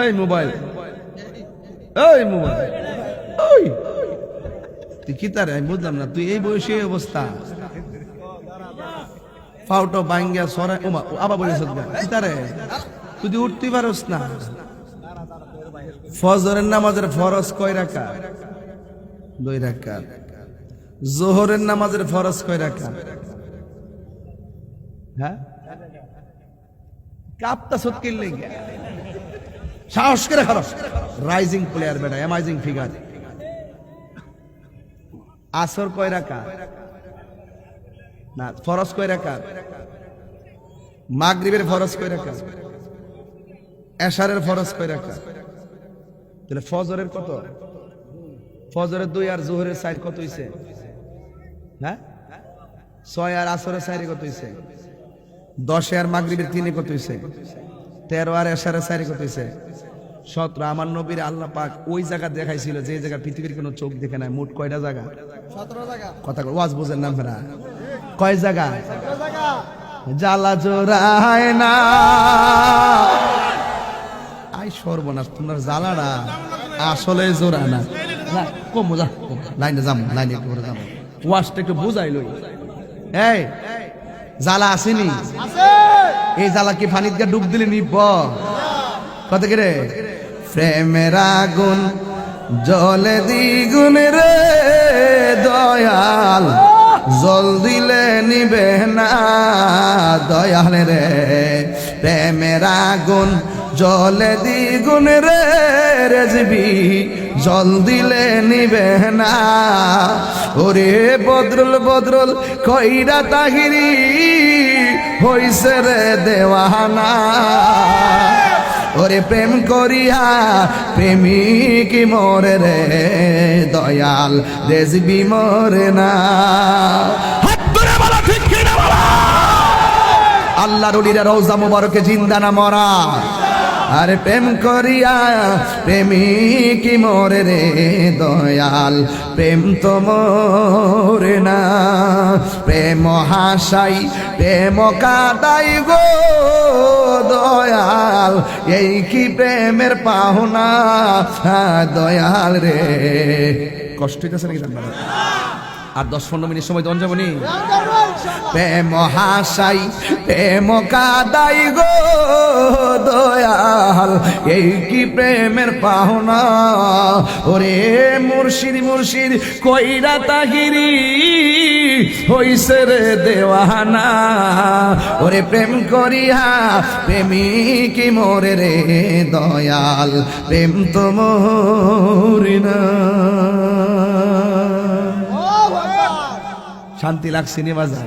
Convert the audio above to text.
এই মোবাইল। এই মোবাইল। ওই। তুই কি তারে? আমি বুঝলাম না, তুই এই বয়সে অবস্থা। ফাউটো বাঙ্গিয়া সরা ওমা আবার বলিস কি তারে? তুই উঠতে পারস না। ফজরের নামাজের ফরজ কয় রাখা দুই রাখা জোহরের নামাজের ফরজ কয় রাখা হ্যাঁ? কাপটা সত্যি লেগে। সাহস করে খারাপ রাইজিং প্লেয়ার বেটা অ্যামাইজিং ফিগার আসর কয় রাখা না, ফরজ কয় রাখা মাগরিবের ফরজ কয় রাখা এশারের ফরজ কয় রাখা তাহলে ফজরের কত? ফজরের দুই আর জোহরের সাইড কত হইছে? হ্যাঁ? ছয় আর আসরের সাইডে কত হইছে? দশে আর মাগরিবের তিনে কত হইছে? তেরো আর সাইডে কত হইছে সতেরো আমার নবীর আল্লাহ পাক ওই জায়গা দেখাইছিল যে জায়গা পৃথিবীর কোনো চোখ দেখে নাই। মোট কয়টা জায়গা? কথা ওয়াজ বোঝেন না ফেরা কয় জায়গা? জ্বালা জোড়ায় না। আই সর্বনাশ তোমার জ্বালাটা আসলে জোড়া না। কম যা লাইনে যাম লাইনে করে যাম। ওয়াজটা একটু বুঝাই লই। এই জ্বালা আসেনি? এই জালা কি ফানিদকে ডুব দিলে নিব কত কিরে প্রেমের আগুন জলে দ্বিগুণ রে দয়াল। জল দিলে নিবে না দয়াল রে। প্রেমের আগুন জলে দ্বিগুণ রে রেজবি, জল দিলে নিবে না। ওরে বদরুল বদরুল কইরা তাহিরি, হইছে রে দেওয়ানা। ওরে প্রেম করিয়া প্রেমিক মরে রে দয়াল, রেজবি মরে না। আল্লাহ রুলিরা রৌজা মুবারকে জিন্দা না মরা। আরে প্রেম করিয়া প্রেমিক মরে রে দয়াল। প্রেম তো মরে না। প্রেম হাসাই প্রেম কাদাই গো দয়াল। এই কি প্রেমের পাহনা হ্যাঁ, দয়াল রে। কষ্ট হইতেছে নাকি জানবা আর দশ পনেরো মিনিট সময় দন যাবনি? প্রেম হাসাই প্রেম কাদাই গো দয়াল এই কি প্রেমের পাহনা ওরে মুর্শিদ মুর্শিদ কইরা তাহিরি হইছে রে দেওয়ানা। ওরে প্রেম করিয়া প্রেমিক মোরে রে দয়াল প্রেম তো মোরি না। শান্তি লাগছে নি বাজার